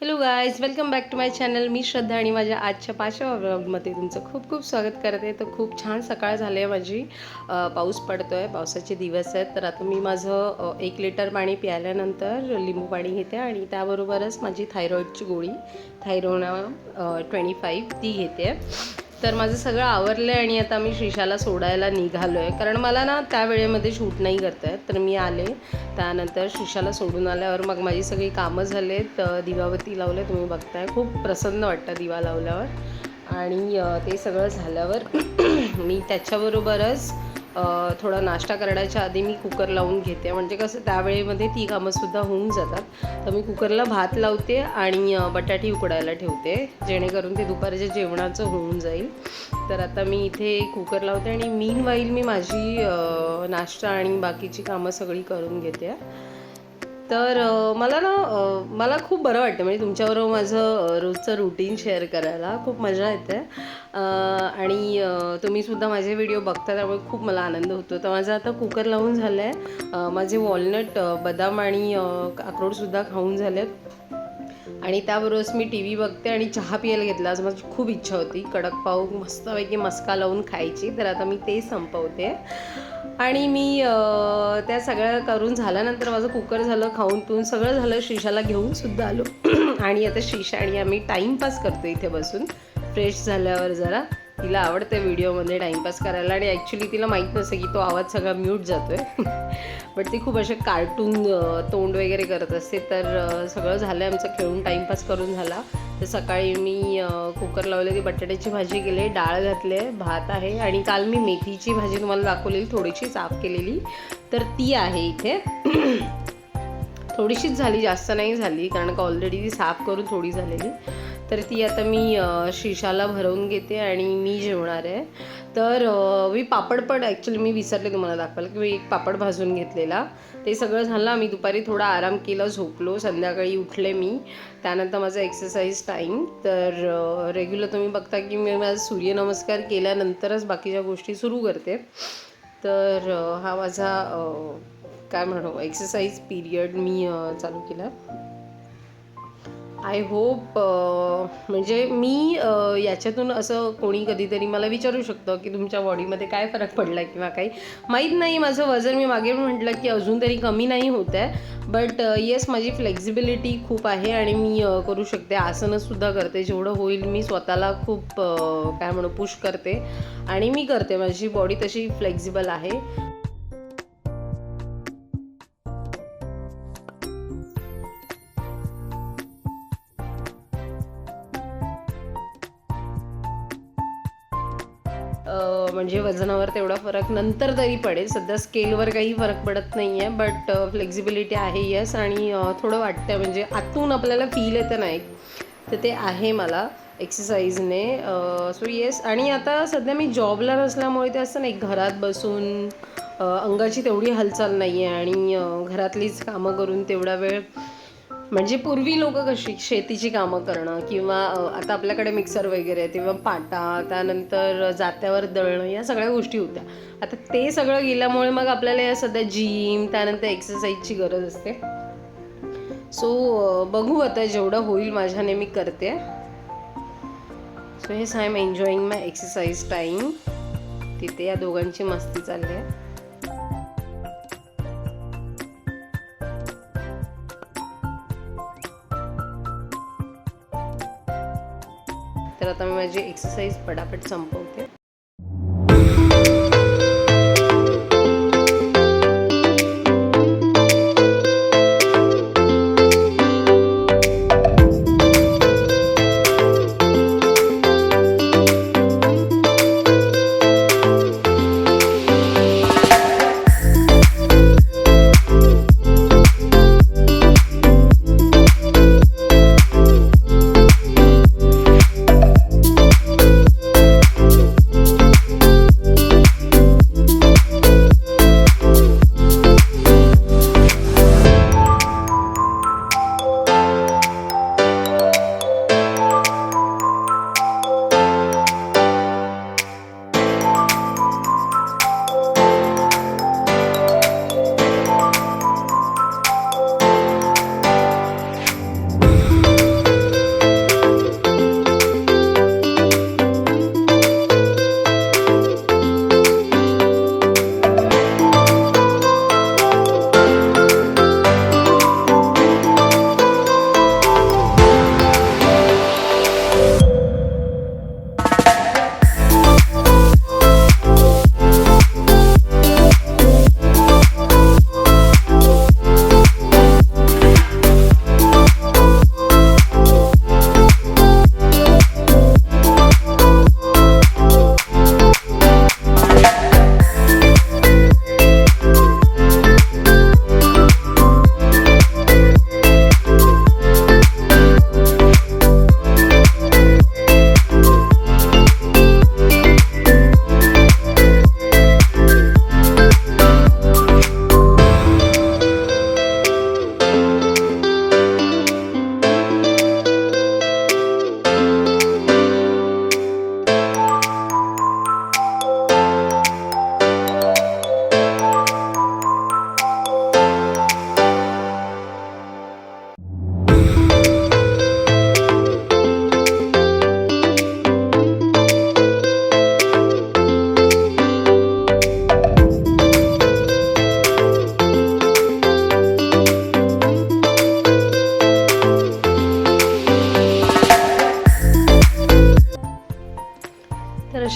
Hello guys welcome back to my channel मी श्रद्धा आणि माझ्या आजच्या पाचव्या ब्लॉगमध्ये तुमचं खूप खूप स्वागत करत आहे. तर खूप छान सकाळ झाली आहे माझी. पाऊस पडतो आहे पावसाचे दिवस आहेत. तर आता मी माझं एक लिटर पाणी प्यायल्यानंतर लिंबू पाणी घेते आणि त्याबरोबरच माझी थायरॉईडची गोळी थायरोना ट्वेंटी फाईव्ह ती घेते. तर माझं सगळं आवरलं आहे आणि आता मी श्रीशाला सोडायला निघालो आहे कारण मला ना त्या वेळेमध्ये शूट नाही करता येत तर मी आले. त्यानंतर श्रीशाला सोडून आल्यावर मग माझी सगळी कामं झालेत. अ, दिवाबत्ती लावले तुम्ही बघताय. खूप प्रसन्न वाटतं दिवा लावल्यावर. आणि ते सगळं झाल्यावर मी त्याच्याबरोबरच थोडा नाश्ता करण्याच्या आधी मी कुकर लावून घेते. म्हणजे कसं त्यावेळेमध्ये ती कामंसुद्धा होऊन जातात. तर मी कुकरला भात लावते आणि बटाटी उकडायला ठेवते. जेणेकरून ते दुपारच्या जेवणाचं होऊन जाईल. तर आता मी इथे कुकर लावते आणि मीन वाईल मी माझी नाश्ता आणि बाकीची कामं सगळी करून घेते. तर मला ना मला खूप बरं वाटतं. म्हणजे तुमच्याबरोबर माझं रोजचं रुटीन शेअर करायला खूप मजा येते. आणि तुम्ही तुम्हीसुद्धा माझे व्हिडिओ बघता त्यामुळे खूप मला आनंद होतो. तर माझं आता कुकर लावून झालं आहे माझे वॉलनट बदाम आणि अक्रोडसुद्धा खाऊन झालेत. आणि त्याबरोबरच मी टी व्ही बघते आणि चहा प्यायला घेतला. आज माझी खूप इच्छा होती. कडक पाव मस्तपैकी मस्का लावून खायची. तर आता मी ते संपवते. आणि मी त्या सगळ्या करून झाल्यानंतर माझं कुकर झालं खाऊन पिऊन सगळं झालं. श्रीशाला घेऊन सुद्धा आलो. आणि आता श्रीशा आणि आम्ही टाईमपास करतो इथे बसून. फ्रेश झाल्यावर जरा तिला आवडतं व्हिडिओमध्ये टाईमपास करायला. आणि ॲक्च्युली तिला माहीत नसतं की तो आवाज सगळा म्यूट जातो आहे बट ती खूप असे कार्टून तोंड वगैरे करत असते. तर सगळं झालं आहे आमचं. खेळून टाईमपास करून झाला. तर सकाळी मी कुकर लावले ती बटाट्याची भाजी केली. डाळ घातली. आहे भात आहे. आणि काल मी मेथीची भाजी तुम्हाला दाखवलेली. थोडीशी साफ केलेली. तर ती आहे इथे. थोडीशीच झाली. जास्त नाही झाली. कारण का ऑलरेडी ती साफ करून थोडी झालेली. तर ती आता मी शिशाला भरवून घेते आणि मी जेवणार आहे. तर मी पापड पण ॲक्च्युली मी विसरले तुम्हाला दाखवायला की मी एक पापड भाजून घेतलेला. ते सगळं झालं मी दुपारी थोडा आराम केला झोपलो. संध्याकाळी उठले मी. त्यानंतर माझा एक्सरसाइज टाईम तर रेग्युलर तुम्ही बघता की मी माझा सूर्यनमस्कार केल्यानंतरच बाकीच्या गोष्टी सुरू करते. तर हा माझा काय म्हणू एक्सरसाइज पिरियड मी चालू केला. आय होप म्हणजे मी याच्यातून असं कोणी कधीतरी मला विचारू शकतं की तुमच्या बॉडीमध्ये काय फरक पडला किंवा काही. माहीत नाही माझं वजन मी मागे म्हटलं की अजून तरी कमी नाही होत आहे. बट येस माझी फ्लेक्झिबिलिटी खूप आहे आणि मी करू शकते. आसनंसुद्धा करते. जेवढं होईल मी स्वतःला खूप काय म्हणू पुश करते. आणि मी करते. माझी बॉडी तशी फ्लेक्झिबल आहे. म्हणजे वजनावर तेवढा फरक नंतर तरी पडेल. सध्या स्केलवर काही फरक पडत नाही आहे बट फ्लेक्झिबिलिटी आहे येस आणि थोडं वाटतं म्हणजे आतून आपल्याला फील येतं नाही तर ते आहे मला एक्सरसाइजने सो येस आणि आता सध्या मी जॉबला नसल्यामुळे ते असं नाही घरात बसून अंगाची तेवढी हालचाल नाही आहे आणि घरातलीच कामं करून तेवढा वेळ म्हणजे पूर्वी लोक कशी शेतीची कामं करणं किंवा आता आपल्याकडे मिक्सर वगैरे आहे किंवा पाटा त्यानंतर जात्यावर दळणं या सगळ्या गोष्टी होत्या. आता ते सगळं गेल्यामुळे मग आपल्याला या सध्या जिम त्यानंतर एक्सरसाइजची गरज असते. सो बघू आता जेवढं होईल माझ्याने मी करते. सो हेच I am enjoying my exercise time तिथे या दोघांची मस्ती चालली आहे. आता मी माझी एक्सरसाइज पटापट संपवते.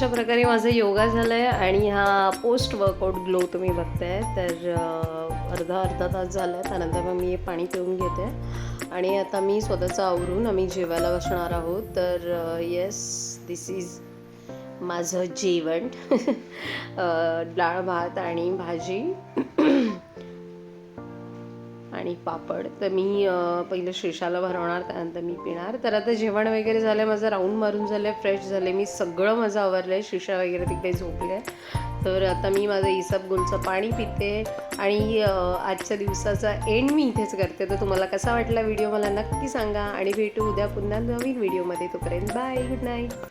अशा प्रकारे माझा योगा झालं आहे आणि हा पोस्ट वर्कआउट ग्लो तुम्ही बघताय तर अर्धा अर्धा तास झाला आहे त्यानंतर मग मी पाणी पिऊन घेते. आणि आता मी स्वतःचं आवरून आम्ही जेवायला बसणार आहोत. तर येस दिस इज माझं जेवण. डाळ भात आणि भाजी. आणि पापड. तर मी पहिलं श्रीशाला भरवणार त्यानंतर मी पिणार. तर आता जेवण वगैरे झालं माझं राऊंड मारून झालं फ्रेश झाले मी सगळं माझं आवरलं आहे श्रीशा वगैरे तिकडे झोपले तर आता मी माझं इसब गुलचं पाणी पिते आणि आजच्या दिवसाचा एंड मी इथेच करते. तर तुम्हाला कसा वाटला व्हिडिओ मला नक्की सांगा आणि भेटू उद्या पुन्हा नवीन व्हिडिओमध्ये. तोपर्यंत बाय गुड नाईट.